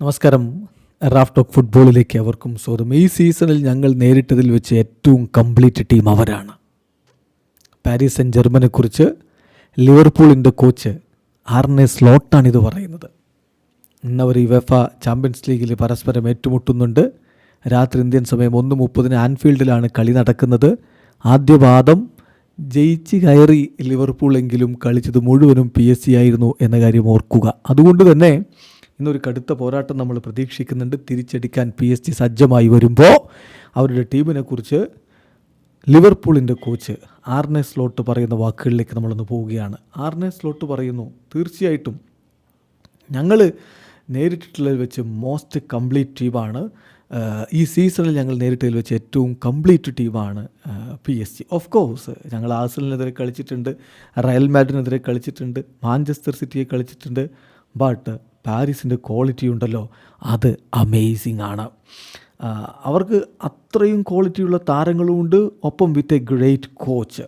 നമസ്കാരം. Raf talk ഫുട്ബോളിലേക്ക് അവർക്കും സ്വാഗതം. ഈ സീസണിൽ ഞങ്ങൾ നേരിട്ടതിൽ വെച്ച് ഏറ്റവും കംപ്ലീറ്റ് ടീം അവരാണ്. പാരീസ് സെൻ ജർമ്മനെക്കുറിച്ച് ലിവർപൂളിന്റെ കോച്ച് ആർനെ സ്ലോട്ടാണ് ഇത് പറയുന്നത്. ഇന്നവർ ഈ വെഫ ചാമ്പ്യൻസ് ലീഗിൽ പരസ്പരം ഏറ്റുമുട്ടുന്നുണ്ട്. രാത്രി ഇന്ത്യൻ സമയം ഒന്ന് മുപ്പതിന് ആൻഫീൽഡിലാണ് കളി നടക്കുന്നത്. ആദ്യപാദം ജയിച്ച് കയറി ലിവർപൂളെങ്കിലും കളിച്ചത് മുഴുവനും പി എസ് സി ആയിരുന്നു എന്ന കാര്യം ഓർക്കുക. അതുകൊണ്ട് തന്നെ ഇന്നൊരു കടുത്ത പോരാട്ടം നമ്മൾ പ്രതീക്ഷിക്കുന്നുണ്ട്. തിരിച്ചടിക്കാൻ പി എസ് ജി സജ്ജമായി വരുമ്പോൾ അവരുടെ ടീമിനെ കുറിച്ച് ലിവർപൂളിന്റെ കോച്ച് ആർനെ സ്ലോട്ട് പറയുന്ന വാക്കുകളിലേക്ക് നമ്മളൊന്ന് പോവുകയാണ്. ആർനെ സ്ലോട്ട് പറയുന്നു. തീർച്ചയായിട്ടും ഞങ്ങൾ നേരിട്ടിട്ടുള്ളതിൽ വെച്ച് മോസ്റ്റ് കംപ്ലീറ്റ് ടീമാണ് ഈ സീസണിൽ ഞങ്ങൾ നേരിട്ടതിൽ വെച്ച് ഏറ്റവും കംപ്ലീറ്റ് ടീമാണ് P S G of course ഞങ്ങൾ ആഴ്സണലിനെതിരെ കളിച്ചിട്ടുണ്ട് റയൽ മാഡ്രിനെതിരെ കളിച്ചിട്ടുണ്ട് മാഞ്ചസ്റ്റർ സിറ്റിയെ കളിച്ചിട്ടുണ്ട് ബട്ട് പാരീസിന്റെ ക്വാളിറ്റി ഉണ്ടല്ലോ അത് അമേസിങ് ആണ്. അവർക്ക് അത്രയും ക്വാളിറ്റിയുള്ള താരങ്ങളുമുണ്ട് ഒപ്പം വിത്ത് എ ഗ്രേറ്റ് കോച്ച്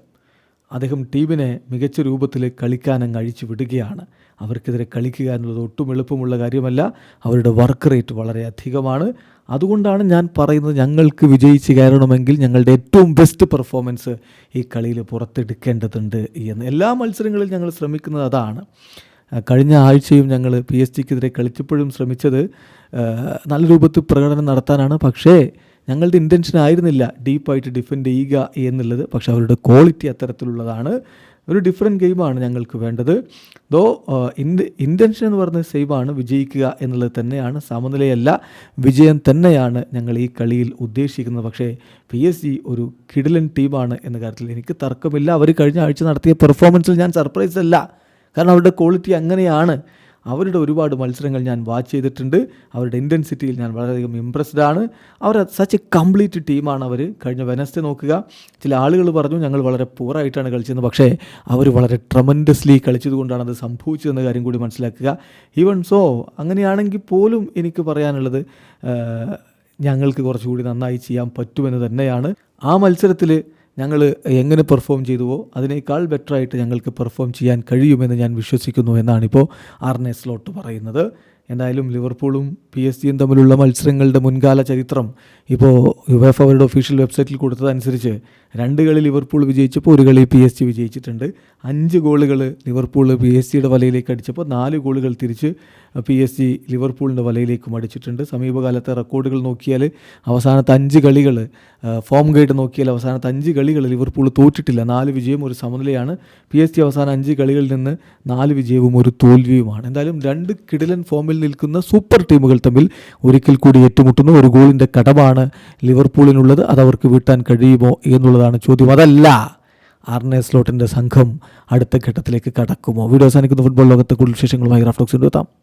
അദ്ദേഹം ടീമിനെ മികച്ച രൂപത്തിൽ കളിക്കാനങ്ങ് അഴിച്ചു വിടുകയാണ്. അവർക്കെതിരെ കളിക്കുക എന്നുള്ളത് ഒട്ടും എളുപ്പമുള്ള കാര്യമല്ല അവരുടെ വർക്ക് റേറ്റ് വളരെ അധികമാണ്. അതുകൊണ്ടാണ് ഞാൻ പറയുന്നത് ഞങ്ങൾക്ക് വിജയിച്ച് കയറണമെങ്കിൽ ഞങ്ങളുടെ ഏറ്റവും ബെസ്റ്റ് പെർഫോമൻസ് ഈ കളിയിൽ പുറത്തെടുക്കേണ്ടതുണ്ട് എന്ന്. എല്ലാ മത്സരങ്ങളിലും ഞങ്ങൾ ശ്രമിക്കുന്നത് അതാണ്. കഴിഞ്ഞ ആഴ്ചയും ഞങ്ങൾ പി എസ് ജിക്കെതിരെ കളിച്ചപ്പോഴും ശ്രമിച്ചത് നല്ല രൂപത്തിൽ പ്രകടനം നടത്താനാണ്. പക്ഷേ ഞങ്ങളുടെ ഇന്റൻഷൻ ആയിരുന്നില്ല ഡീപ്പായിട്ട് ഡിഫെൻഡ് ചെയ്യുക എന്നുള്ളത്. പക്ഷേ അവരുടെ ക്വാളിറ്റി അത്തരത്തിലുള്ളതാണ്. ഒരു ഡിഫറെന്റ് ഗെയിമാണ് ഞങ്ങൾക്ക് വേണ്ടത്. ദോ ഇൻഡ് ഇന്റൻഷൻ എന്ന് പറയുന്നത് സെയിമാണ് വിജയിക്കുക എന്നുള്ളത് തന്നെയാണ്. സമനിലയല്ല വിജയം തന്നെയാണ് ഞങ്ങൾ ഈ കളിയിൽ ഉദ്ദേശിക്കുന്നത്. പക്ഷേ പി എസ് ജി ഒരു കിടിലൻ ടീമാണ് എന്ന കാര്യത്തിൽ എനിക്ക് തർക്കമില്ല. അവർ കഴിഞ്ഞ ആഴ്ച നടത്തിയ പെർഫോമൻസിൽ ഞാൻ സർപ്രൈസ് അല്ല. കാരണം അവരുടെ ക്വാളിറ്റി അങ്ങനെയാണ്. അവരുടെ ഒരുപാട് മത്സരങ്ങൾ ഞാൻ വാച്ച് ചെയ്തിട്ടുണ്ട്. അവരുടെ ഇന്റൻസിറ്റിയിൽ ഞാൻ വളരെയധികം ഇമ്പ്രസ്ഡ് ആണ്. അവർ സച്ച് എ കംപ്ലീറ്റ് ടീമാണ് അവർ കഴിഞ്ഞ വെനസ്ഡേ നോക്കുക. ചില ആളുകൾ പറഞ്ഞു ഞങ്ങൾ വളരെ പൂറായിട്ടാണ് കളിച്ചത് പക്ഷേ അവർ വളരെ ട്രമൻഡസ്ലി കളിച്ചതുകൊണ്ടാണ് അത് സംഭവിച്ചതെന്ന കാര്യം കൂടി മനസ്സിലാക്കുക. ഈവൺ സോ അങ്ങനെയാണെങ്കിൽ പോലും എനിക്ക് പറയാനുള്ളത് ഞങ്ങൾക്ക് കുറച്ചുകൂടി നന്നായി ചെയ്യാൻ പറ്റുമെന്ന് തന്നെയാണ്. ആ മത്സരത്തിൽ ഞങ്ങൾ എങ്ങനെ പെർഫോം ചെയ്തുവോ അതിനേക്കാൾ ബെറ്ററായിട്ട് ഞങ്ങൾക്ക് പെർഫോം ചെയ്യാൻ കഴിയുമെന്ന് ഞാൻ വിശ്വസിക്കുന്നു എന്നാണ് ഇപ്പോൾ ആർനെ സ്ലോട്ട് പറയുന്നത്. എന്തായാലും ലിവർപൂളും പി എസ് ജിയും തമ്മിലുള്ള മത്സരങ്ങളുടെ മുൻകാല ചരിത്രം ഇപ്പോൾ യുവേഫ അവരുടെ ഒഫീഷ്യൽ വെബ്സൈറ്റിൽ കൊടുത്തതനുസരിച്ച് രണ്ട് കളി ലിവർപൂൾ വിജയിച്ചപ്പോൾ ഒരു കളി പി എസ് ജി വിജയിച്ചിട്ടുണ്ട്. അഞ്ച് ഗോളുകൾ ലിവർപൂൾ പി എസ് ജിയുടെ വലയിലേക്ക് അടിച്ചപ്പോൾ നാല് ഗോളുകൾ തിരിച്ച് പി എസ് ജി ലിവർപൂളിന്റെ വലയിലേക്കും അടിച്ചിട്ടുണ്ട്. സമീപകാലത്തെ റെക്കോർഡുകൾ നോക്കിയാൽ അവസാനത്തെ അഞ്ച് കളികൾ ഫോം ഗൈഡ് നോക്കിയാൽ അവസാനത്തെ അഞ്ച് കളികൾ ലിവർപൂൾ തോറ്റിട്ടില്ല. നാല് വിജയം ഒരു സമനിലയാണ്. പി എസ് ജി അവസാന അഞ്ച് കളികളിൽ നിന്ന് നാല് വിജയവും ഒരു തോൽവിയുമാണ്. എന്തായാലും രണ്ട് കിടിലൻ ഫോമിൽ നിൽക്കുന്ന സൂപ്പർ ടീമുകൾ തമ്മിൽ ഒരിക്കൽ കൂടി ഏറ്റുമുട്ടുന്നു ഒരു ഗോളിന്റെ കടമാണ് ലിവർപൂളിനുള്ളത്. അത് അവർക്ക് വീട്ടാൻ കഴിയുമോ എന്നുള്ളതാണ് ചോദ്യം. അതല്ല ആർണെ സ്ലോട്ടിന്റെ സംഘം അടുത്ത ഘട്ടത്തിലേക്ക് കടക്കുമോ? വീഡിയോ അവസാനിക്കുന്ന ഫുട്ബോൾ ലോകത്തെ കൂടുതൽ വിശേഷങ്ങളുമായി റഫ്ലോക്സ് എത്താം.